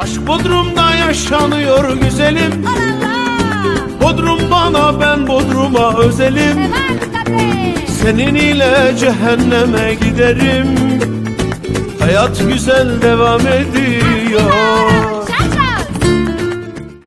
Aşk Bodrum'da yaşanıyor güzelim. Bodrum bana ben Bodrum'a özelim. Senin ile cehenneme giderim. Hayat güzel devam ediyor